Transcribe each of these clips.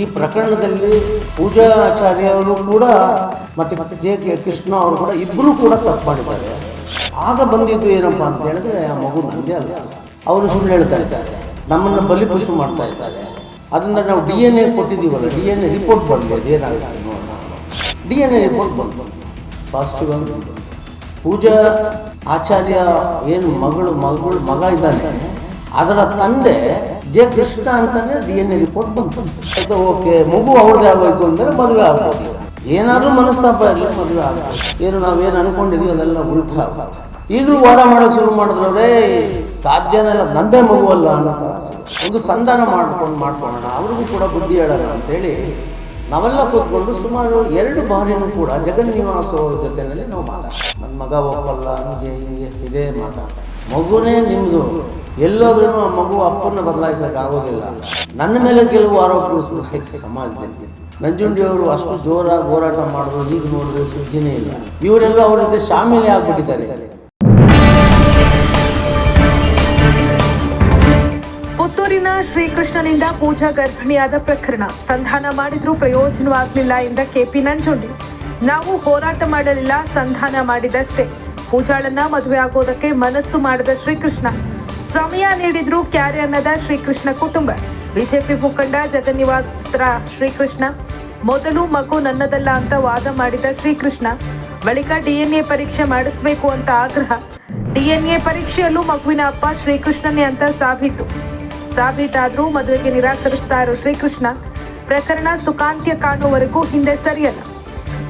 ಈ ಪ್ರಕರಣದಲ್ಲಿ ಪೂಜಾ ಆಚಾರ್ಯವರು ಕೂಡ ಮತ್ತೆ ಜೆ ಕೆ ಕೃಷ್ಣ ಅವರು ಕೂಡ ಇಬ್ಬರು ಕೂಡ ತಪ್ಪು ಮಾಡಿದ್ದಾರೆ. ಆಗ ಬಂದಿದ್ದು ಏನಪ್ಪ ಅಂತ ಹೇಳಿದ್ರೆ ಆ ಮಗು ನಂದೇ ಅಲ್ಲ. ಅವರು ಸುಳ್ಳು ಹೇಳ್ತಾ ಇದ್ದಾರೆ. ನಮ್ಮನ್ನು ಬಲಿಪಶು ಮಾಡ್ತಾ ಇದ್ದಾರೆ. ಅದನ್ನ ನಾವು ಡಿ ಎನ್ ಎ ಕೊಟ್ಟಿದ್ದೀವಲ್ಲ, ಡಿ ಎನ್ ಎ ರಿಪೋರ್ಟ್ ಬಂದಿದೆ ನೋಡೋಣ. ಡಿ ಎನ್ ಎ ರಿಪೋರ್ಟ್ ಬಂತು. ಪಾಸಿಟಿವ್ ಆಗಿ ಪೂಜಾ ಆಚಾರ್ಯ ಏನು ಮಗಳು ಮಗಳು, ಮಗ ಇದ್ದಾನೆ. ಅದರ ತಂದೆ ಜೆ ಕೃಷ್ಣ ಅಂತಾನೆ ಡಿ ಎನ್ ಎ ರಿಪೋರ್ಟ್ ಬಂತು. ಅದು ಓಕೆ, ಮಗು ಅವ್ರದ್ದೇ ಆಗೋಯ್ತು ಅಂದರೆ ಮದುವೆ ಆಗ್ಬೋದು ಏನಾದರೂ ಮನಸ್ತಾಪ ಇರಲಿ, ಮದುವೆ ಆಗ್ಬೋದು ಏನು ನಾವೇನು ಅನ್ಕೊಂಡಿದ್ವಿ, ಅದೆಲ್ಲ ಉಲ್ಟ ಈಗಲೂ ವಾದ ಮಾಡೋಕೆ ಶುರು ಮಾಡಿದ್ರೆ ಸಾಧ್ಯನೇ ಇಲ್ಲ, ನಂದೇ ಮಗು ಅಲ್ಲ ಅನ್ನೋ ಥರ ಒಂದು ಸಂಧಾನ ಮಾಡ್ಕೊಂಡು ಮಾಡ್ಕೊಳ್ಳೋಣ, ಅವ್ರಿಗೂ ಕೂಡ ಬುದ್ಧಿ ಹೇಳೋಣ ಅಂತೇಳಿ ನಾವೆಲ್ಲ ಕೂತ್ಕೊಂಡು ಸುಮಾರು ಎರಡು ಬಾರಿನೂ ಕೂಡ ಜಗನ್ನಿವಾಸ ಅವ್ರ ಜೊತೆಯಲ್ಲಿ ನಾವು ಮಾತಾಡ್ತೀವಿ. ನನ್ನ ಮಗ ಒಪ್ಪಲ್ಲ ಹಂಗೆ ಹಿಂಗೆ, ಇದೇ ಮಾತಾಡ ಮಗುನೇ ನಿಮ್ಮದು ಎಲ್ಲೋದ್ರೂ ಆ ಮಗು ಅಪ್ಪನ ಬದಲಾಯಿಸೋಕ್ಕಾಗೋದಿಲ್ಲ. ನನ್ನ ಮೇಲೆ ಕೆಲವು ಆರೋಪಗಳು ಆಯ್ತು ಸಮಾಜದಲ್ಲಿ. ನಂಜುಂಡಿಯವರು ಅಷ್ಟು ಜೋರಾಗಿ ಹೋರಾಟ ಮಾಡಿದ್ರು, ಈಗ ನೋಡಿದ್ರೆ ಸುದ್ದಿನೇ ಇಲ್ಲ. ಇವರೆಲ್ಲ ಅವ್ರ ಜೊತೆ ಶಾಮೀಲಿ ಆಗ್ಬಿಟ್ಟಿದ್ದಾರೆ. ಪುತ್ತೂರಿನ ಶ್ರೀಕೃಷ್ಣನಿಂದ ಪೂಜಾ ಗರ್ಭಿಣಿಯಾದ ಪ್ರಕರಣ. ಸಂಧಾನ ಮಾಡಿದ್ರೂ ಪ್ರಯೋಜನವಾಗಲಿಲ್ಲ ಎಂದ ಕೆಪಿ ನಂಜುಂಡಿ. ನಾವು ಹೋರಾಟ ಮಾಡಲಿಲ್ಲ, ಸಂಧಾನ ಮಾಡಿದಷ್ಟೇ. ಪೂಜಾಳನ್ನ ಮದುವೆ ಆಗೋದಕ್ಕೆ ಮನಸ್ಸು ಮಾಡಿದ ಶ್ರೀಕೃಷ್ಣ. ಸಮಯ ನೀಡಿದ್ರು ಕ್ಯಾರೆ ಅನ್ನದ ಶ್ರೀಕೃಷ್ಣ ಕುಟುಂಬ. ಬಿಜೆಪಿ ಮುಖಂಡ ಜಗನ್ನಿವಾಸ್ ಪುತ್ರ ಶ್ರೀಕೃಷ್ಣ. ಮೊದಲು ಮಗು ನನ್ನದಲ್ಲ ಅಂತ ವಾದ ಮಾಡಿದ ಶ್ರೀಕೃಷ್ಣ. ಬಳಿಕ ಡಿಎನ್ಎ ಪರೀಕ್ಷೆ ಮಾಡಿಸಬೇಕು ಅಂತ ಆಗ್ರಹ. ಡಿಎನ್ಎ ಪರೀಕ್ಷೆಯಲ್ಲೂ ಮಗುವಿನ ಅಪ್ಪ ಶ್ರೀಕೃಷ್ಣನೇ ಅಂತ ಸಾಬೀತು. ಸಾಬೀತಾದ್ರೂ ಮದುವೆಗೆ ನಿರಾಕರಿಸ್ತಾ ಇರೋ ಶ್ರೀಕೃಷ್ಣ. ಪ್ರಕರಣ ಸುಖಾಂತ್ಯ ಕಾಣುವವರೆಗೂ ಹಿಂದೆ ಸರಿಯಲ್ಲ.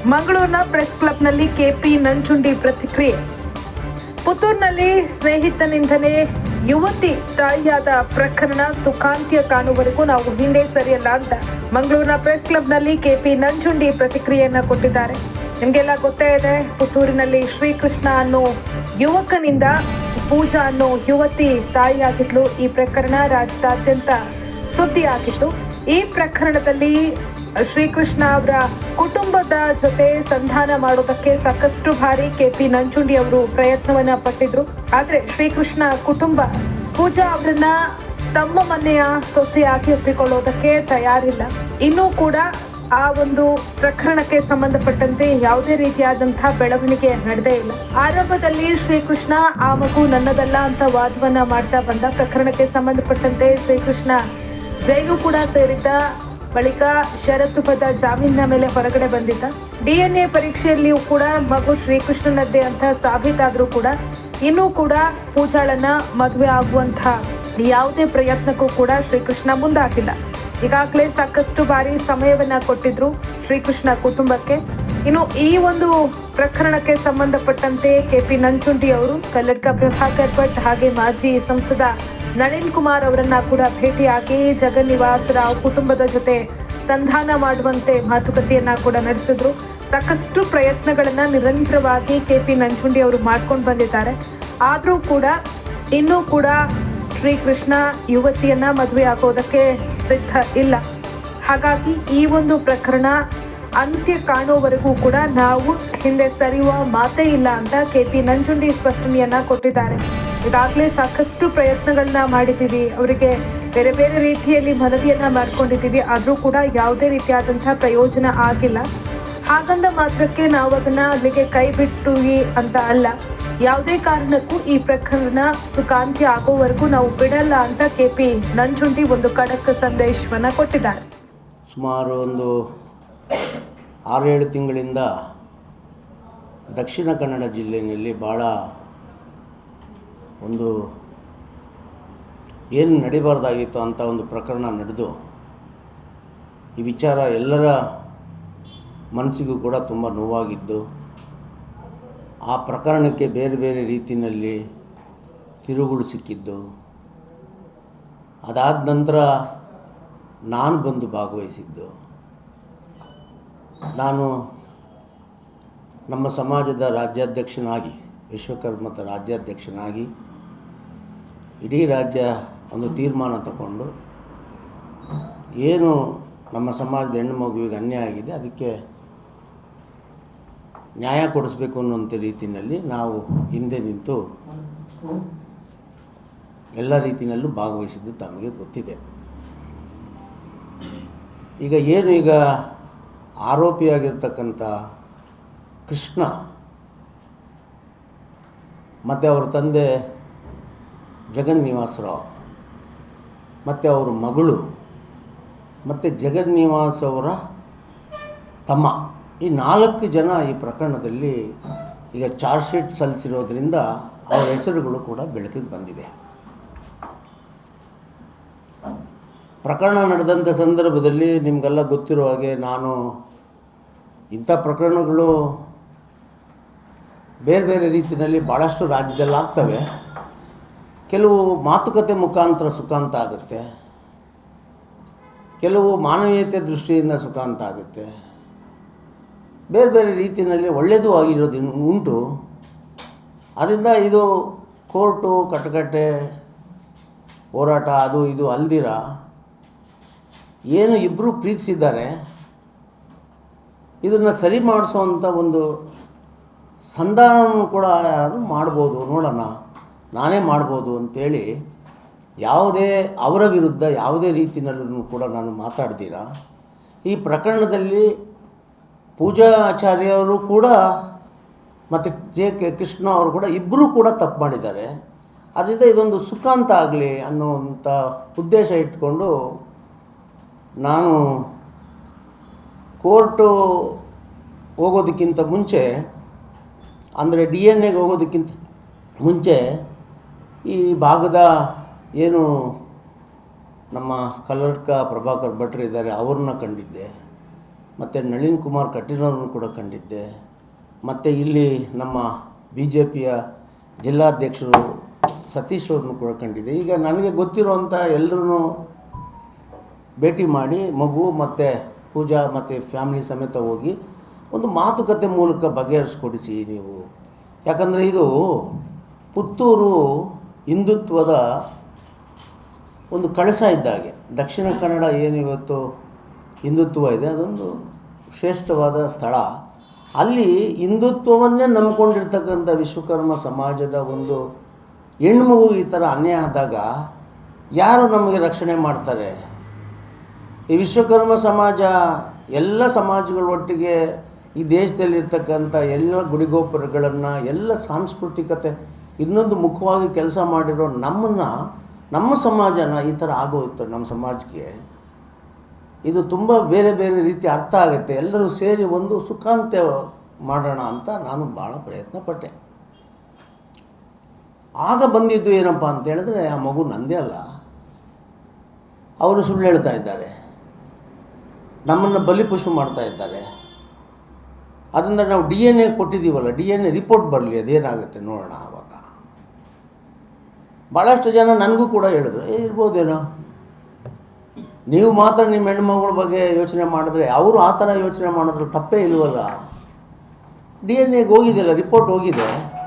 ಮಂಗಳೂರಿನ ಪ್ರೆಸ್ ಕ್ಲಬ್ನಲ್ಲಿ ಕೆಪಿ ನಂಜುಂಡಿ ಪ್ರತಿಕ್ರಿಯೆ. ಪುತ್ತೂರಿನಲ್ಲಿ ಸ್ನೇಹಿತನಿಂದಲೇ ಯುವತಿ ತಾಯಿಯಾದ ಪ್ರಕರಣ ಸುಖಾಂತ್ಯ ಕಾಣುವವರೆಗೂ ನಾವು ಹಿಂದೆ ಸರಿಯಲ್ಲ ಅಂತ ಮಂಗಳೂರಿನ ಪ್ರೆಸ್ ಕ್ಲಬ್ನಲ್ಲಿ ಕೆಪಿ ನಂಜುಂಡಿ ಪ್ರತಿಕ್ರಿಯೆಯನ್ನ ಕೊಟ್ಟಿದ್ದಾರೆ. ನಿಮಗೆಲ್ಲ ಗೊತ್ತೇ ಇದೆ, ಪುತ್ತೂರಿನಲ್ಲಿ ಶ್ರೀಕೃಷ್ಣ ಅನ್ನೋ ಯುವಕನಿಂದ ಪೂಜಾ ಅನ್ನೋ ಯುವತಿ ತಾಯಿಯಾಗಿದ್ಲು. ಈ ಪ್ರಕರಣ ರಾಜ್ಯದಾದ್ಯಂತ ಸುದ್ದಿ ಆಗಿತ್ತು ಈ ಪ್ರಕರಣದಲ್ಲಿ ಶ್ರೀಕೃಷ್ಣ ಅವರ ಕುಟುಂಬದ ಜೊತೆ ಸಂಧಾನ ಮಾಡೋದಕ್ಕೆ ಸಾಕಷ್ಟು ಬಾರಿ ಕೆಪಿ ನಂಜುಂಡಿ ಅವರು ಪ್ರಯತ್ನವನ್ನ ಪಟ್ಟಿದ್ರು. ಆದ್ರೆ ಶ್ರೀಕೃಷ್ಣ ಕುಟುಂಬ ಪೂಜಾ ಅವರನ್ನ ತಮ್ಮ ಮನೆಯ ಸೊಸೆಯಾಗಿ ಒಪ್ಪಿಕೊಳ್ಳೋದಕ್ಕೆ ತಯಾರಿಲ್ಲ. ಇನ್ನೂ ಕೂಡ ಆ ಒಂದು ಪ್ರಕರಣಕ್ಕೆ ಸಂಬಂಧಪಟ್ಟಂತೆ ಯಾವುದೇ ರೀತಿಯಾದಂತಹ ಬೆಳವಣಿಗೆ ನಡೆದೇ ಇಲ್ಲ. ಆರಂಭದಲ್ಲಿ ಶ್ರೀಕೃಷ್ಣ, ಆ ಮಗು ನನ್ನದಲ್ಲ ಅಂತ ವಾದವನ್ನ ಮಾಡ್ತಾ ಬಂದ ಪ್ರಕರಣಕ್ಕೆ ಸಂಬಂಧಪಟ್ಟಂತೆ ಶ್ರೀಕೃಷ್ಣ ಜೈಲು ಕೂಡ ಸೇರಿದ್ದ. ಬಳಿಕ ಷರತ್ತುಬದ್ಧ ಜಾಮೀನಿನ ಮೇಲೆ ಹೊರಗಡೆ ಬಂದಿದ್ದ. ಡಿಎನ್ಎ ಪರೀಕ್ಷೆಯಲ್ಲಿಯೂ ಕೂಡ ಮಗು ಶ್ರೀಕೃಷ್ಣನದ್ದೇ ಅಂತ ಸಾಬೀತಾದರೂ ಕೂಡ ಇನ್ನೂ ಕೂಡ ಪೂಜಾಳನ್ನ ಮದುವೆ ಆಗುವಂತ ಯಾವುದೇ ಪ್ರಯತ್ನಕ್ಕೂ ಕೂಡ ಶ್ರೀಕೃಷ್ಣ ಮುಂದಾಗಿಲ್ಲ. ಈಗಾಗಲೇ ಸಾಕಷ್ಟು ಬಾರಿ ಸಮಯವನ್ನ ಕೊಟ್ಟಿದ್ರು ಶ್ರೀಕೃಷ್ಣ ಕುಟುಂಬಕ್ಕೆ. ಇನ್ನು ಈ ಒಂದು ಪ್ರಕರಣಕ್ಕೆ ಸಂಬಂಧಪಟ್ಟಂತೆ ಕೆಪಿ ನಂಚುಂಡಿ ಅವರು, ಕಲ್ಲಡ್ಕ ಪ್ರಭಾಕರ್ ಭಟ್ ಹಾಗೆ ಮಾಜಿ ಸಂಸದ ನಳಿನ್ ಕುಮಾರ್ ಅವರನ್ನ ಕೂಡ ಭೇಟಿಯಾಗಿ ಜಗನ್ನಿವಾಸ್ ರಾವ್ ಕುಟುಂಬದ ಜೊತೆ ಸಂಧಾನ ಮಾಡುವಂತೆ ಮಾತುಕತೆಯನ್ನ ಕೂಡ ನಡೆಸಿದ್ರು. ಸಾಕಷ್ಟು ಪ್ರಯತ್ನಗಳನ್ನ ನಿರಂತರವಾಗಿ ಕೆಪಿ ನಂಚುಂಡಿ ಅವರು ಮಾಡ್ಕೊಂಡು ಬಂದಿದ್ದಾರೆ. ಆದರೂ ಕೂಡ ಇನ್ನೂ ಕೂಡ ಶ್ರೀಕೃಷ್ಣ ಯುವತಿಯನ್ನ ಮದುವೆ ಆಗೋದಕ್ಕೆ ಸಿದ್ಧ ಇಲ್ಲ. ಹಾಗಾಗಿ ಈ ಒಂದು ಪ್ರಕರಣ ಅಂತ್ಯ ಕಾಣುವವರೆಗೂ ಕೂಡ ನಾವು ಹಿಂದೆ ಸರಿಯುವ ಮಾತೇ ಇಲ್ಲ ಅಂತ ಕೆ ಪಿ ನಂಜುಂಡಿ ಸ್ಪಷ್ಟನೆಯನ್ನ ಕೊಟ್ಟಿದ್ದಾರೆ. ಈಗಾಗಲೇ ಸಾಕಷ್ಟು ಪ್ರಯತ್ನಗಳನ್ನ ಮಾಡಿದ್ದೀವಿ. ಅವರಿಗೆ ಬೇರೆ ಬೇರೆ ರೀತಿಯಲ್ಲಿ ಮನವಿಯನ್ನ ಮಾಡ್ಕೊಂಡಿದ್ದೀವಿ. ಆದರೂ ಕೂಡ ಯಾವುದೇ ರೀತಿಯಾದಂತಹ ಪ್ರಯೋಜನ ಆಗಿಲ್ಲ. ಹಾಗಂದ ಮಾತ್ರಕ್ಕೆ ನಾವು ಅದನ್ನ ಅಲ್ಲಿಗೆ ಕೈ ಬಿಟ್ಟುವಿ ಅಂತ ಅಲ್ಲ. ಯಾವುದೇ ಕಾರಣಕ್ಕೂ ಈ ಪ್ರಕರಣ ಸುಖಾಂತ್ಯ ಆಗೋವರೆಗೂ ನಾವು ಬಿಡಲ್ಲ ಅಂತ ಕೆ ಪಿ ನಂಜುಂಡಿ ಒಂದು ಖಡಕ್ ಸಂದೇಶವನ್ನ ಕೊಟ್ಟಿದ್ದಾರೆ. ಸುಮಾರು ಒಂದು ಆರೇಳು ತಿಂಗಳಿಂದ ದಕ್ಷಿಣ ಕನ್ನಡ ಜಿಲ್ಲೆಯಲ್ಲಿ ಭಾಳ ಒಂದು ಏನು ನಡಿಬಾರ್ದಾಗಿತ್ತು ಅಂತ ಒಂದು ಪ್ರಕರಣ ನಡೆದು, ಈ ವಿಚಾರ ಎಲ್ಲರ ಮನಸ್ಸಿಗೂ ಕೂಡ ತುಂಬ ನೋವಾಗಿದ್ದು, ಆ ಪ್ರಕರಣಕ್ಕೆ ಬೇರೆ ಬೇರೆ ರೀತಿಯಲ್ಲಿ ತಿರುಗುಳು ಸಿಕ್ಕಿದ್ದು. ಅದಾದ ನಂತರ ನಾನು ಬಂದು ಭಾಗವಹಿಸಿದ್ದು. ನಾನು ನಮ್ಮ ಸಮಾಜದ ರಾಜ್ಯಾಧ್ಯಕ್ಷನಾಗಿ ವಿಶ್ವಕರ್ಮದ ರಾಜ್ಯಾಧ್ಯಕ್ಷನಾಗಿ ಇಡೀ ರಾಜ್ಯ ಒಂದು ತೀರ್ಮಾನ ತಗೊಂಡು ಏನು ನಮ್ಮ ಸಮಾಜದ ಹೆಣ್ಣು ಮಗುವಿಗೆ ಅನ್ಯಾಯ ಆಗಿದೆ ಅದಕ್ಕೆ ನ್ಯಾಯ ಕೊಡಿಸ್ಬೇಕು ಅನ್ನುವಂಥ ರೀತಿಯಲ್ಲಿ ನಾವು ಹಿಂದೆ ನಿಂತು ಎಲ್ಲ ರೀತಿಯಲ್ಲೂ ಭಾಗವಹಿಸಿದ್ದು ತಮಗೆ ಗೊತ್ತಿದೆ. ಈಗ ಏನು ಈಗ ಆರೋಪಿಯಾಗಿರ್ತಕ್ಕಂಥ ಕೃಷ್ಣ, ಮತ್ತು ಅವರ ತಂದೆ ಜಗನ್ನಿವಾಸರಾವ್ ಮತ್ತು ಅವರ ಮಗಳು, ಮತ್ತು ಜಗನ್ನಿವಾಸ್ ಅವರ ತಮ್ಮ. ಈ ನಾಲ್ಕು ಜನ ಈ ಪ್ರಕರಣದಲ್ಲಿ ಈಗ ಚಾರ್ಜ್ ಶೀಟ್ ಸಲ್ಲಿಸಿರೋದ್ರಿಂದ ಅವರ ಹೆಸರುಗಳು ಕೂಡ ಬೆಳಕಿಗೆ ಬಂದಿದೆ. ಪ್ರಕರಣ ನಡೆದಂಥ ಸಂದರ್ಭದಲ್ಲಿ ನಿಮಗೆಲ್ಲ ಗೊತ್ತಿರೋ ಹಾಗೆ ನಾನು ಇಂಥ ಪ್ರಕರಣಗಳು ಬೇರೆ ಬೇರೆ ರೀತಿಯಲ್ಲಿ ಭಾಳಷ್ಟು ರಾಜ್ಯದಲ್ಲಾಗ್ತವೆ. ಕೆಲವು ಮಾತುಕತೆ ಮುಖಾಂತರ ಸುಖಾಂತ ಆಗುತ್ತೆ. ಕೆಲವು ಮಾನವೀಯತೆ ದೃಷ್ಟಿಯಿಂದ ಸುಖಾಂತ ಆಗುತ್ತೆ. ಬೇರೆ ಬೇರೆ ರೀತಿಯಲ್ಲಿ ಒಳ್ಳೆಯದು ಆಗಿರೋದು ಉಂಟು. ಅದರಿಂದ ಇದು ಕೋರ್ಟು ಕಟ್ಟಗಟ್ಟೆ ಹೋರಾಟ, ಅದು ಇದು ಅಲ್ದಿರ. ಏನು ಇಬ್ಬರು ಪ್ರೀತಿಸಿದ್ದಾರೆ. ಇದನ್ನು ಸರಿ ಮಾಡಿಸೋವಂಥ ಒಂದು ಸಂಧಾನವನ್ನು ಕೂಡ ಯಾರಾದರೂ ಮಾಡ್ಬೋದು, ನೋಡೋಣ, ನಾನೇ ಮಾಡ್ಬೋದು ಅಂತೇಳಿ ಯಾವುದೇ ಅವರ ವಿರುದ್ಧ ಯಾವುದೇ ರೀತಿಯಲ್ಲೂ ಕೂಡ ನಾನು ಮಾತಾಡ್ತೀರ? ಈ ಪ್ರಕರಣದಲ್ಲಿ ಪೂಜಾ ಆಚಾರ್ಯವರು ಕೂಡ ಮತ್ತು ಜೆ ಕೆ ಕೃಷ್ಣ ಅವರು ಕೂಡ ಇಬ್ಬರೂ ಕೂಡ ತಪ್ಪು ಮಾಡಿದ್ದಾರೆ. ಅದರಿಂದ ಇದೊಂದು ಸುಖಾಂತ ಆಗಲಿ ಅನ್ನುವಂಥ ಉದ್ದೇಶ ಇಟ್ಕೊಂಡು ನಾನು ಕೋರ್ಟು ಹೋಗೋದಕ್ಕಿಂತ ಮುಂಚೆ, ಅಂದರೆ ಡಿ ಎನ್ ಎಗೆ ಹೋಗೋದಕ್ಕಿಂತ ಮುಂಚೆ ಈ ಭಾಗದ ಏನು ನಮ್ಮ ಕಲ್ಲಡ್ಕ ಪ್ರಭಾಕರ್ ಭಟ್ರು ಇದ್ದಾರೆ, ಅವ್ರನ್ನ ಕಂಡಿದ್ದೆ. ಮತ್ತು ನಳಿನ್ ಕುಮಾರ್ ಕಟೀಲವ್ರನ್ನ ಕೂಡ ಕಂಡಿದ್ದೆ. ಮತ್ತು ಇಲ್ಲಿ ನಮ್ಮ ಬಿ ಜೆ ಪಿಯ ಜಿಲ್ಲಾಧ್ಯಕ್ಷರು ಸತೀಶ್ ಅವ್ರನ್ನು ಕೂಡ ಕಂಡಿದ್ದೆ. ಈಗ ನನಗೆ ಗೊತ್ತಿರುವಂಥ ಎಲ್ಲರೂ ಭೇಟಿ ಮಾಡಿ, ಮಗು ಮತ್ತು ಪೂಜಾ ಮತ್ತು ಫ್ಯಾಮಿಲಿ ಸಮೇತ ಹೋಗಿ ಒಂದು ಮಾತುಕತೆ ಮೂಲಕ ಬಗೆಹರಿಸ್ಕೊಡಿಸಿ ನೀವು. ಯಾಕಂದರೆ ಇದು ಪುತ್ತೂರು ಹಿಂದುತ್ವದ ಒಂದು ಕಳಶ ಇದ್ದಾಗೆ ದಕ್ಷಿಣ ಕನ್ನಡ ಏನಿವತ್ತು ಹಿಂದುತ್ವ ಇದೆ, ಅದೊಂದು ಶ್ರೇಷ್ಠವಾದ ಸ್ಥಳ. ಅಲ್ಲಿ ಹಿಂದುತ್ವವನ್ನೇ ನಂಬಿಕೊಂಡಿರ್ತಕ್ಕಂಥ ವಿಶ್ವಕರ್ಮ ಸಮಾಜದ ಒಂದು ಹೆಣ್ಮಗು ಈ ಥರ ಅನ್ಯಾಯ ಆದಾಗ ಯಾರು ನಮಗೆ ರಕ್ಷಣೆ ಮಾಡ್ತಾರೆ? ಈ ವಿಶ್ವಕರ್ಮ ಸಮಾಜ ಎಲ್ಲ ಸಮಾಜಗಳ ಒಟ್ಟಿಗೆ ಈ ದೇಶದಲ್ಲಿರ್ತಕ್ಕಂಥ ಎಲ್ಲ ಗುಡಿಗೋಪುರಗಳನ್ನು, ಎಲ್ಲ ಸಾಂಸ್ಕೃತಿಕತೆ, ಇನ್ನೊಂದು ಮುಖವಾಗಿ ಕೆಲಸ ಮಾಡಿರೋ ನಮ್ಮನ್ನು, ನಮ್ಮ ಸಮಾಜನ ಈ ಥರ ಆಗೋಯ್ತು ನಮ್ಮ ಸಮಾಜಕ್ಕೆ ಇದು ತುಂಬ ಬೇರೆ ಬೇರೆ ರೀತಿ ಅರ್ಥ ಆಗುತ್ತೆ. ಎಲ್ಲರೂ ಸೇರಿ ಒಂದು ಸುಖಾಂತ್ಯ ಮಾಡೋಣ ಅಂತ ನಾನು ಭಾಳ ಪ್ರಯತ್ನ ಪಟ್ಟೆ ಆಗ ಬಂದಿದ್ದು ಏನಪ್ಪ ಅಂತ ಹೇಳಿದ್ರೆ ಆ ಮಗು ನಂದೇ ಅಲ್ಲ. ಅವರು ಸುಳ್ಳು ಹೇಳ್ತಾ ಇದ್ದಾರೆ. ನಮ್ಮನ್ನು ಬಲಿಪಶು ಮಾಡ್ತಾ ಇದ್ದಾರೆ. ಅದರಿಂದ ನಾವು ಡಿ ಎನ್ ಎ ಕೊಟ್ಟಿದ್ದೀವಲ್ಲ ಡಿ ಎನ್ ಎ ರಿಪೋರ್ಟ್ ಬರಲಿ, ಅದೇನಾಗುತ್ತೆ ನೋಡೋಣ ಆವಾಗ. ಭಾಳಷ್ಟು ಜನ ನನಗೂ ಕೂಡ ಹೇಳಿದ್ರು ಇರ್ಬೋದೇನೋ? ನೀವು ಮಾತ್ರ ನಿಮ್ಮ ಹೆಣ್ಮಗಳ ಬಗ್ಗೆ ಯೋಚನೆ ಮಾಡಿದ್ರೆ, ಅವರು ಆ ಥರ ಯೋಚನೆ ಮಾಡಿದ್ರೆ ತಪ್ಪೇ ಇಲ್ವಲ್ಲ? ಡಿ ಎನ್ ಎಗೆ ಹೋಗಿದೆಯಲ್ಲ, ರಿಪೋರ್ಟ್ ಹೋಗಿದೆ.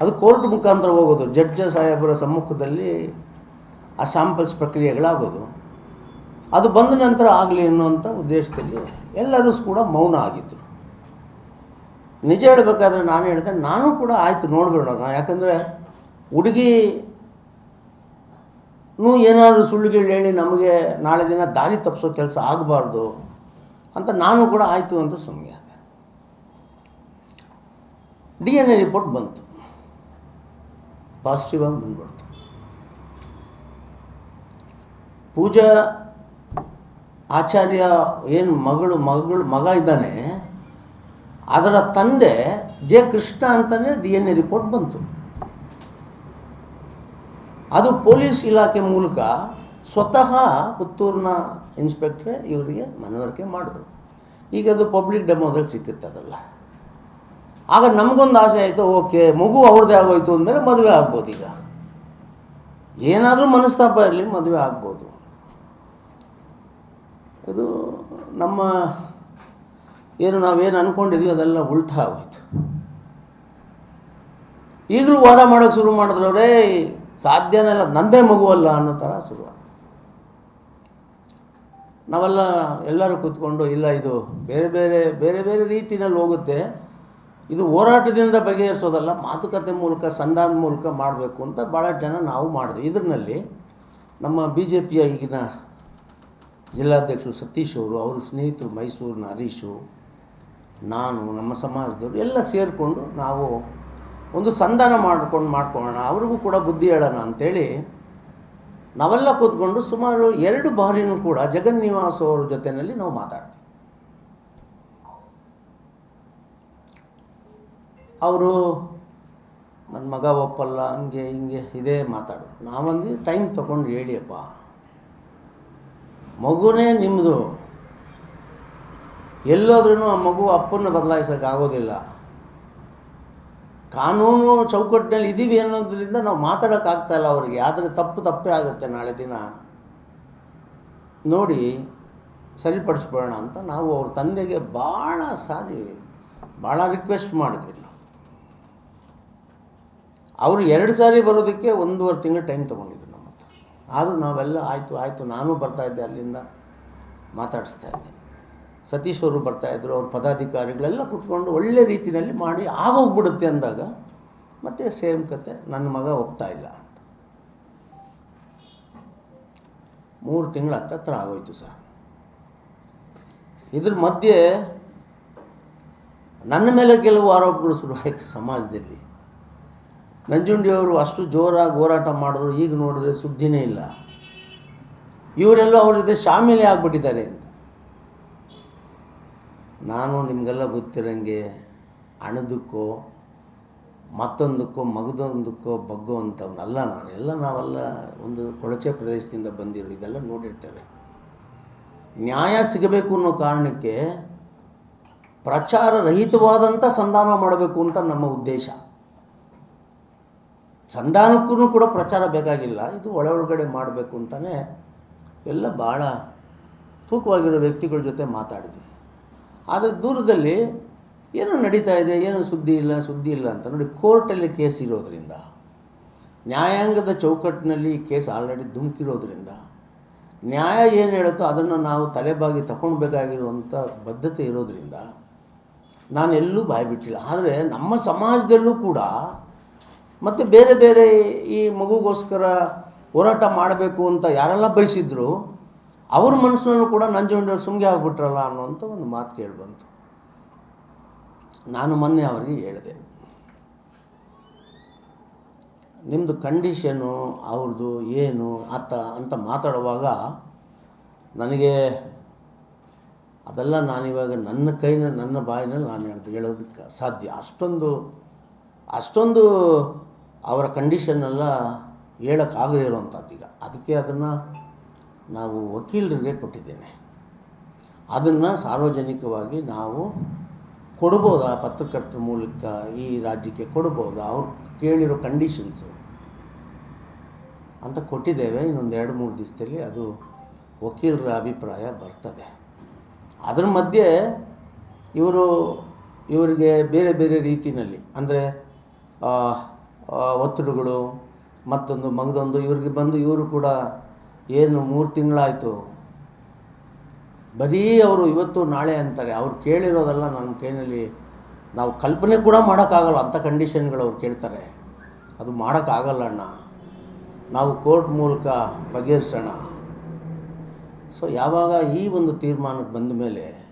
ಅದು ಕೋರ್ಟ್ ಮುಖಾಂತರ ಹೋಗೋದು, ಜಡ್ಜ ಸಾಹೇಬರ ಸಮ್ಮುಖದಲ್ಲಿ ಆ ಸ್ಯಾಂಪಲ್ಸ್ ಪ್ರಕ್ರಿಯೆಗಳಾಗೋದು. ಅದು ಬಂದ ನಂತರ ಆಗಲಿ ಅನ್ನುವಂಥ ಉದ್ದೇಶದಲ್ಲಿ ಎಲ್ಲರೂ ಕೂಡ ಮೌನ ಆಗಿದ್ದರು ನಿಜ ಹೇಳಬೇಕಾದ್ರೆ ನಾನು ಹೇಳಿದೆ, ನಾನು ಕೂಡ ಆಯಿತು ನೋಡ್ಬಿಡೋಣ ಯಾಕಂದರೆ ಹುಡುಗಿ ಏನಾದರೂ ಸುಳ್ಳುಗಳು ಹೇಳಿ ನಮಗೆ ನಾಳೆ ದಿನ ದಾರಿ ತಪ್ಪಿಸೋ ಕೆಲಸ ಆಗಬಾರ್ದು ಅಂತ ನಾನು ಕೂಡ ಆಯಿತು ಅಂತ ಸುಮ್ಮನೆ ಆದೆ. ಡಿ ಎನ್ ಎ ರಿಪೋರ್ಟ್ ಬಂತು. ಪಾಸಿಟಿವ್ ಆಗಿ ಬಂದ್ಬಿಡ್ತು. ಪೂಜಾ ಆಚಾರ್ಯ ಏನು ಮಗಳು ಮಗಳು, ಮಗ ಇದ್ದಾನೆ, ಅದರ ತಂದೆ ಜೆ ಕೃಷ್ಣ ಅಂತಲೇ ಡಿ ಎನ್ ಎ ರಿಪೋರ್ಟ್ ಬಂತು. ಅದು ಪೊಲೀಸ್ ಇಲಾಖೆ ಮೂಲಕ ಸ್ವತಃ ಪುತ್ತೂರಿನ ಇನ್ಸ್ಪೆಕ್ಟ್ರೆ ಇವರಿಗೆ ಮನವರಿಕೆ ಮಾಡಿದ್ರು. ಈಗ ಅದು ಪಬ್ಲಿಕ್ ಡೆಮೋದಲ್ಲಿ ಸಿಕ್ಕಿತ್ತು ಅದಲ್ಲ. ಆಗ ನಮಗೊಂದು ಆಸೆ ಆಯಿತು, ಓಕೆ, ಮಗು ಅವ್ರದ್ದೇ ಆಗೋಯ್ತು ಅಂದರೆ ಮದುವೆ ಆಗ್ಬೋದು ಈಗ ಏನಾದರೂ ಮನಸ್ತಾಪ ಇರಲಿ, ಮದುವೆ ಆಗ್ಬೋದು. ಇದು ನಮ್ಮ ಏನು ನಾವೇನು ಅಂದ್ಕೊಂಡಿದ್ವಿ ಅದೆಲ್ಲ ಉಲ್ಟಾ ಆಗೋಯ್ತು. ಈಗಲೂ ವಾದ ಮಾಡೋಕ್ಕೆ ಶುರು ಮಾಡಿದ್ರು ಅವರೇ ಸಾಧ್ಯನೇ ಇಲ್ಲ ನಂದೇ ಮಗುವಲ್ಲ ಅನ್ನೋ ಥರ ಶುರು ನಾವೆಲ್ಲ ಎಲ್ಲರೂ ಕೂತ್ಕೊಂಡು, ಇಲ್ಲ, ಇದು ಬೇರೆ ಬೇರೆ ಬೇರೆ ಬೇರೆ ರೀತಿಯಲ್ಲಿ ಹೋಗುತ್ತೆ. ಇದು ಹೋರಾಟದಿಂದ ಬಗೆಹರಿಸೋದಲ್ಲ, ಮಾತುಕತೆ ಮೂಲಕ, ಸಂಧಾನ ಮೂಲಕ ಮಾಡಬೇಕು ಅಂತ ಭಾಳ ಜನ ನಾವು ಮಾಡಿದ್ವಿ. ಇದರಲ್ಲಿ ನಮ್ಮ ಬಿ ಜೆ ಪಿಯ ಈಗಿನ ಜಿಲ್ಲಾಧ್ಯಕ್ಷರು ಸತೀಶ್ ಅವರು, ಅವ್ರ ಸ್ನೇಹಿತರು ಮೈಸೂರಿನ ಹರೀಶು ನಾನು, ನಮ್ಮ ಸಮಾಜದವರು ಎಲ್ಲ ಸೇರಿಕೊಂಡು ನಾವು ಒಂದು ಸಂಧಾನ ಮಾಡ್ಕೊಂಡು ಮಾಡ್ಕೊಳ್ಳೋಣ, ಅವ್ರಿಗೂ ಕೂಡ ಬುದ್ಧಿ ಹೇಳೋಣ ಅಂಥೇಳಿ ನಾವೆಲ್ಲ ಕೂತ್ಕೊಂಡು ಸುಮಾರು ಎರಡು ಬಾರಿನೂ ಕೂಡ ಜಗನ್ ನಿವಾಸ್ ಅವರ ಜೊತೆಯಲ್ಲಿ ನಾವು ಮಾತಾಡ್ತೀವಿ. ಅವರು ನನ್ನ ಮಗ ಒಪ್ಪಲ್ಲ, ಹಂಗೆ ಹಿಂಗೆ, ಇದೇ ಮಾತಾಡೋದು. ನಾವಂದು ಟೈಮ್ ತೊಗೊಂಡು ಹೇಳಿಯಪ್ಪ ಮಗುನೇ ನಿಮ್ಮದು ಎಲ್ಲೋದ್ರೂ ಆ ಮಗು ಅಪ್ಪನ ಬದಲಾಯಿಸೋಕ್ಕಾಗೋದಿಲ್ಲ. ಕಾನೂನು ಚೌಕಟ್ಟಿನಲ್ಲಿ ಇದ್ದೀವಿ ಅನ್ನೋದ್ರಿಂದ ನಾವು ಮಾತಾಡೋಕ್ಕಾಗ್ತಾಯಿಲ್ಲ ಅವರಿಗೆ. ಆದರೆ ತಪ್ಪು ತಪ್ಪೇ ಆಗುತ್ತೆ ನಾಳೆ ದಿನ. ನೋಡಿ ಸರಿಪಡಿಸ್ಬೋಣ ಅಂತ ನಾವು ಅವ್ರ ತಂದೆಗೆ ಭಾಳ ಸಾರಿ, ಭಾಳ ರಿಕ್ವೆಸ್ಟ್ ಮಾಡಿದ್ವಿ ನಾವು. ಅವರು ಎರಡು ಸಾರಿ ಬರೋದಕ್ಕೆ ಒಂದೂವರೆ ತಿಂಗಳು ಟೈಮ್ ಹತ್ರ ಆದರೂ ನಾವೆಲ್ಲ ಆಯಿತು ಆಯಿತು, ನಾನು ಬರ್ತಾಯಿದ್ದೆ ಅಲ್ಲಿಂದ ಮಾತಾಡಿಸ್ತಾ ಇದ್ದೆ. ಸತೀಶ್ ಅವರು ಬರ್ತಾಯಿದ್ರು ಅವ್ರ ಪದಾಧಿಕಾರಿಗಳೆಲ್ಲ ಕೂತ್ಕೊಂಡು ಒಳ್ಳೆ ರೀತಿಯಲ್ಲಿ ಮಾಡಿ ಆಗೋಗ್ಬಿಡುತ್ತೆ ಅಂದಾಗ ಮತ್ತೆ ಸೇಮ್ ಕತೆ, ನನ್ನ ಮಗ ಹೋಗ್ತಾ ಇಲ್ಲ ಅಂತ. ಮೂರು ತಿಂಗಳ ಹತ್ತತ್ರ ಆಗೋಯ್ತು ಸರ್. ಇದ್ರ ಮಧ್ಯೆ ನನ್ನ ಮೇಲೆ ಕೆಲವು ಆರೋಪಗಳು ಶುರುವಾಯಿತು ಸಮಾಜದಲ್ಲಿ. ನಂಜುಂಡಿಯವರು ಅಷ್ಟು ಜೋರಾಗಿ ಹೋರಾಟ ಮಾಡಿದ್ರು, ಈಗ ನೋಡಿದ್ರೆ ಸುದ್ದಿನೇ ಇಲ್ಲ. ಇವರೆಲ್ಲ ಅವ್ರ ಜೊತೆ ಶಾಮೀಲಿ ಆಗಿಬಿಟ್ಟಿದ್ದಾರೆ ಅಂತ. ನಾನು ನಿಮಗೆಲ್ಲ ಗೊತ್ತಿರಂಗೆ ಹಣದಕ್ಕೋ ಮತ್ತೊಂದಕ್ಕೋ, ಮಗದೊಂದಕ್ಕೋ, ಬಗ್ಗೋ ನಾನು. ಎಲ್ಲ ನಾವೆಲ್ಲ ಒಂದು ಕೊಳಚೆ ಪ್ರದೇಶದಿಂದ ಬಂದಿರೋ ಇದೆಲ್ಲ ನೋಡಿರ್ತೇವೆ. ನ್ಯಾಯ ಸಿಗಬೇಕು ಅನ್ನೋ ಕಾರಣಕ್ಕೆ ಪ್ರಚಾರ ರಹಿತವಾದಂಥ ಸಂಧಾನ ಮಾಡಬೇಕು ಅಂತ ನಮ್ಮ ಉದ್ದೇಶ. ಸಂಧಾನಕ್ಕೂ ಕೂಡ ಪ್ರಚಾರ ಬೇಕಾಗಿಲ್ಲ, ಇದು ಒಳ ಒಳಗಡೆ ಮಾಡಬೇಕು ಅಂತಲೇ ಎಲ್ಲ ಭಾಳ ತೂಕವಾಗಿರೋ ವ್ಯಕ್ತಿಗಳ ಜೊತೆ ಮಾತಾಡಿದ್ವಿ. ಆದರೆ ದೂರದಲ್ಲಿ ಏನೋ ನಡೀತಾ ಇದೆ, ಏನು ಸುದ್ದಿ ಇಲ್ಲ ಸುದ್ದಿ ಇಲ್ಲ ಅಂತ ನೋಡಿ ಕೋರ್ಟಲ್ಲಿ ಕೇಸ್ ಇರೋದರಿಂದ, ನ್ಯಾಯಾಂಗದ ಚೌಕಟ್ಟಿನಲ್ಲಿ ಈ ಕೇಸ್ ಆಲ್ರೆಡಿ ಧುಮುಕಿರೋದ್ರಿಂದ, ನ್ಯಾಯ ಏನು ಹೇಳುತ್ತೋ ಅದನ್ನು ನಾವು ತಲೆಬಾಗಿ ತಗೊಳ್ಬೇಕಾಗಿರುವಂಥ ಬದ್ಧತೆ ಇರೋದರಿಂದ ನಾನು ಎಲ್ಲೂ ಬಾಯ್ಬಿಟ್ಟಿಲ್ಲ. ಆದರೆ ನಮ್ಮ ಸಮಾಜದಲ್ಲೂ ಕೂಡ ಮತ್ತು ಬೇರೆ ಬೇರೆ ಈ ಮಗುಗೋಸ್ಕರ ಹೋರಾಟ ಮಾಡಬೇಕು ಅಂತ ಯಾರೆಲ್ಲ ಬಯಸಿದ್ರು, ಅವ್ರ ಮನಸ್ಸಿನಲ್ಲೂ ಕೂಡ ನಂಜುಂಡವ್ರು ಸುಮ್ಗೆ ಆಗ್ಬಿಟ್ರಲ್ಲ ಅನ್ನುವಂಥ ಒಂದು ಮಾತು ಕೇಳಿಬಂತು. ನಾನು ಮೊನ್ನೆ ಅವರಿಗೆ ಹೇಳಿದೆ. ನಿಮ್ಮದು ಕಂಡೀಷನು ಅವ್ರದ್ದು ಏನು ಅತ್ತ ಅಂತ ಮಾತಾಡುವಾಗ ನನಗೆ ಅದೆಲ್ಲ ನಾನಿವಾಗ ನನ್ನ ಕೈನ ನನ್ನ ಬಾಯಿನಲ್ಲಿ ನಾನು ಹೇಳ್ದು, ಹೇಳೋದಕ್ಕೆ ಸಾಧ್ಯ. ಅಷ್ಟೊಂದು ಅಷ್ಟೊಂದು ಅವರ ಕಂಡೀಷನ್ನೆಲ್ಲ ಹೇಳೋಕ್ಕಾಗದೇ ಇರೋವಂಥದ್ದು ಈಗ. ಅದಕ್ಕೆ ಅದನ್ನು ನಾವು ವಕೀಲರಿಗೆ ಕೊಟ್ಟಿದ್ದೇನೆ. ಅದನ್ನು ಸಾರ್ವಜನಿಕವಾಗಿ ನಾವು ಕೊಡ್ಬೋದಾ? ಪತ್ರಕರ್ತರ ಮೂಲಕ ಈ ರಾಜ್ಯಕ್ಕೆ ಕೊಡ್ಬೋದಾ? ಅವ್ರು ಕೇಳಿರೋ ಕಂಡೀಷನ್ಸು ಅಂತ ಕೊಟ್ಟಿದ್ದೇವೆ. ಇನ್ನೊಂದು ಎರಡು, ಮೂರು ದಿವಸದಲ್ಲಿ ಅದು ವಕೀಲರ ಅಭಿಪ್ರಾಯ ಬರ್ತದೆ. ಅದರ ಮಧ್ಯೆ ಇವರು, ಇವರಿಗೆ ಬೇರೆ ಬೇರೆ ರೀತಿಯಲ್ಲಿ, ಅಂದರೆ ಒತ್ತಡಗಳು, ಮತ್ತೊಂದು ಮಗದೊಂದು, ಇವ್ರಿಗೆ ಬಂದು ಇವರು ಕೂಡ ಏನು ಮೂರು ತಿಂಗಳಾಯಿತು. ಬರೀ ಅವರು ಇವತ್ತು ನಾಳೆ ಅಂತಾರೆ, ಅವ್ರು ಕೇಳಿರೋದೆಲ್ಲ ನನ್ನ ಕೈನಲ್ಲಿ, ನಾವು ಕಲ್ಪನೆ ಕೂಡ ಮಾಡೋಕ್ಕಾಗಲ್ಲ, ಅಂಥ ಕಂಡೀಷನ್ಗಳು ಅವ್ರು ಕೇಳ್ತಾರೆ. ಅದು ಮಾಡೋಕ್ಕಾಗಲ್ಲ ಅಣ್ಣ. ನಾವು ಕೋರ್ಟ್ ಮೂಲಕ ಬಗೆಹರಿಸೋಣ. ಸೊ, ಯಾವಾಗ ಈ ಒಂದು ತೀರ್ಮಾನಕ್ಕೆ ಬಂದ ಮೇಲೆ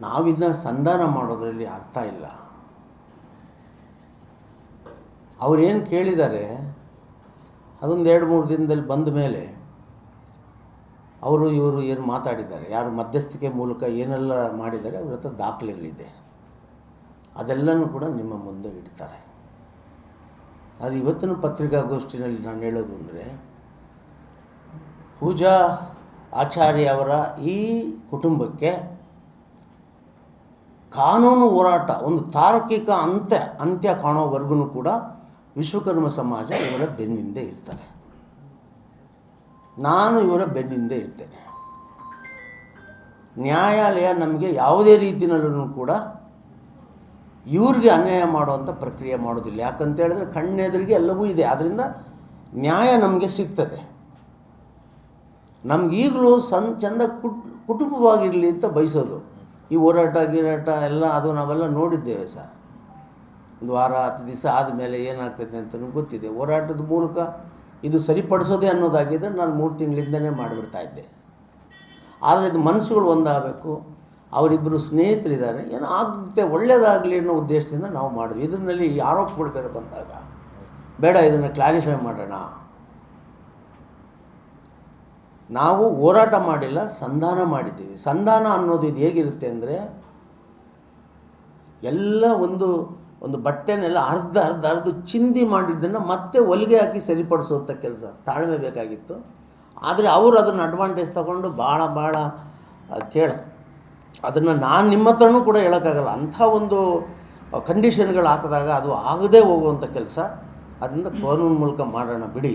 ನಾವಿದನ್ನ ಸಂಧಾನ ಮಾಡೋದರಲ್ಲಿ ಅರ್ಥ ಇಲ್ಲ. ಅವ್ರೇನು ಕೇಳಿದ್ದಾರೆ, ಅದೊಂದು ಎರಡು ಮೂರು ದಿನದಲ್ಲಿ ಬಂದ ಮೇಲೆ ಅವರು ಇವರು ಏನು ಮಾತಾಡಿದ್ದಾರೆ, ಯಾರು ಮಧ್ಯಸ್ಥಿಕೆ ಮೂಲಕ ಏನೆಲ್ಲ ಮಾಡಿದ್ದಾರೆ, ಅವ್ರ ಹತ್ರ ದಾಖಲೆಗಳಿದೆ. ಅದೆಲ್ಲನೂ ಕೂಡ ನಿಮ್ಮ ಮುಂದೆ ಇಡ್ತಾರೆ. ಅದು ಇವತ್ತಿನ ಪತ್ರಿಕಾಗೋಷ್ಠಿನಲ್ಲಿ ನಾನು ಹೇಳೋದು ಅಂದರೆ, ಪೂಜಾ ಆಚಾರ್ಯ ಅವರ ಈ ಕುಟುಂಬಕ್ಕೆ ಕಾನೂನು ಹೋರಾಟ, ಒಂದು ತಾರ್ಕಿಕ ಅಂತ್ಯ ಅಂತ್ಯ ಕಾಣೋವರೆಗೂ ಕೂಡ ವಿಶ್ವಕರ್ಮ ಸಮಾಜ ಇವರ ಬೆನ್ನಿಂದೆ ಇರ್ತಾರೆ ನಾನು ಇವರ ಬೆನ್ನಿಂದೆ ಇರ್ತೇನೆ. ನ್ಯಾಯಾಲಯ ನಮಗೆ ಯಾವುದೇ ರೀತಿಯಲ್ಲೂ ಕೂಡ ಇವ್ರಿಗೆ ಅನ್ಯಾಯ ಮಾಡುವಂಥ ಪ್ರಕ್ರಿಯೆ ಮಾಡೋದಿಲ್ಲ ಯಾಕಂತ ಹೇಳಿದ್ರೆ ಕಣ್ಣೆದುರಿಗೆ ಎಲ್ಲವೂ ಇದೆ. ಆದ್ದರಿಂದ ನ್ಯಾಯ ನಮಗೆ ಸಿಗ್ತದೆ. ನಮಗೀಗಲೂ ಸಣ್ಣ ಚೆಂದ ಕುಟ್, ಕುಟುಂಬವಾಗಿರಲಿ ಅಂತ ಬಯಸೋದು. ಈ ಹೋರಾಟ, ಗಿರಾಟ ಎಲ್ಲ ಅದು ನಾವೆಲ್ಲ ನೋಡಿದ್ದೇವೆ ಸರ್. ಒಂದು ವಾರ, ಹತ್ತು ದಿವಸ ಆದಮೇಲೆ ಏನಾಗ್ತದೆ ಅಂತಲೂ ಗೊತ್ತಿದೆ. ಹೋರಾಟದ ಮೂಲಕ ಇದು ಸರಿಪಡಿಸೋದೇ ಅನ್ನೋದಾಗಿದ್ದರೆ ನಾನು ಮೂರು ತಿಂಗಳಿಂದನೇ ಮಾಡಿಬಿಡ್ತಾ ಇದ್ದೆ. ಆದರೆ ಇದು ಮನಸ್ಸುಗಳು ಒಂದಾಗಬೇಕು. ಅವರಿಬ್ಬರು ಸ್ನೇಹಿತರಿದ್ದಾರೆ. ಏನೋ ಆಗುತ್ತೆ ಒಳ್ಳೆಯದಾಗಲಿ ಅನ್ನೋ ಉದ್ದೇಶದಿಂದ ನಾವು ಮಾಡಿದ್ವಿ. ಇದರಲ್ಲಿ ಈ ಆರೋಪಗಳು ಬೇರೆ ಬಂದಾಗ, ಬೇಡ, ಇದನ್ನು ಕ್ಲಾರಿಫೈ ಮಾಡೋಣ. ನಾವು ಹೋರಾಟ ಮಾಡಿಲ್ಲ, ಸಂಧಾನ ಮಾಡಿದ್ದೀವಿ. ಸಂಧಾನ ಅನ್ನೋದು ಇದು ಹೇಗಿರುತ್ತೆ ಅಂದರೆ, ಎಲ್ಲ ಒಂದು ಒಂದು ಬಟ್ಟೆನೆಲ್ಲ ಅರ್ಧ ಅರ್ಧ ಅರ್ಧ ಚಿಂದಿ ಮಾಡಿದ್ದನ್ನು ಮತ್ತೆ ಹೊಲಿಗೆ ಹಾಕಿ ಸರಿಪಡಿಸುವಂಥ ಕೆಲಸ. ತಾಳ್ಮೆ ಬೇಕಾಗಿತ್ತು. ಆದರೆ ಅವರು ಅದನ್ನು ಅಡ್ವಾಂಟೇಜ್ ತಗೊಂಡು ಭಾಳ ಭಾಳ ಕೇಳ. ಅದನ್ನು ನಾನು ನಿಮ್ಮ ಹತ್ರನೂ ಕೂಡ ಹೇಳೋಕ್ಕಾಗಲ್ಲ. ಅಂಥ ಒಂದು ಕಂಡೀಷನ್ಗಳು ಹಾಕಿದಾಗ ಅದು ಆಗದೇ ಹೋಗುವಂಥ ಕೆಲಸ. ಅದರಿಂದ ಕಾನೂನು ಮೂಲಕ ಮಾಡೋಣ ಬಿಡಿ.